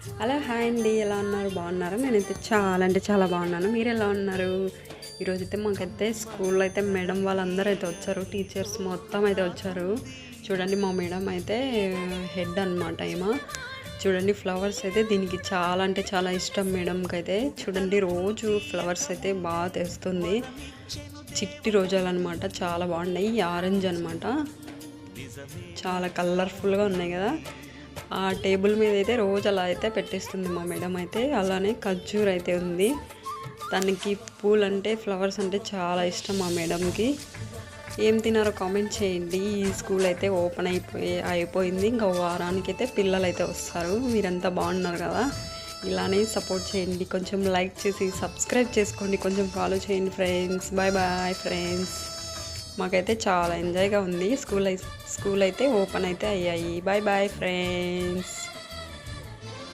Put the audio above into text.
అలా హాయ్ అండి. ఎలా ఉన్నారు? బాగున్నారా? నేనైతే చాలా అంటే చాలా బాగున్నాను. మీరు ఎలా ఉన్నారు? ఈరోజు అయితే మాకైతే స్కూల్లో అయితే మేడం వాళ్ళందరూ అయితే వచ్చారు. టీచర్స్ మొత్తం అయితే వచ్చారు. చూడండి మా మేడం అయితే హెడ్ అనమాట ఏమో చూడండి ఫ్లవర్స్ అయితే దీనికి చాలా అంటే చాలా ఇష్టం మేడంకి అయితే చూడండి రోజు ఫ్లవర్స్ అయితే బాగా తెస్తుంది. చిట్టి రోజాలు అనమాట చాలా బాగున్నాయి. ఆరెంజ్ అనమాట చాలా కలర్ఫుల్గా ఉన్నాయి కదా. ఆ టేబుల్ మీద అయితే రోజు అలా అయితే పెట్టేస్తుంది మా మేడం అయితే. అలానే ఖర్జూర్ అయితే ఉంది. దానికి పూలు అంటే ఫ్లవర్స్ అంటే చాలా ఇష్టం మా మేడంకి. ఏం తినారో కామెంట్ చేయండి. ఈ స్కూల్ అయితే ఓపెన్ అయిపోయి అయిపోయింది. ఇంకా వారానికి అయితే పిల్లలు అయితే వస్తారు. మీరంతా బాగున్నారు కదా. ఇలానే సపోర్ట్ చేయండి. కొంచెం లైక్ చేసి సబ్స్క్రైబ్ చేసుకోండి. కొంచెం ఫాలో చేయండి ఫ్రెండ్స్. బాయ్ బాయ్ ఫ్రెండ్స్ మాకైతే చాలా ఎంజాయ్గా ఉంది. స్కూల్ స్కూల్ అయితే ఓపెన్ అయితే అయ్యాయి. Bye bye friends.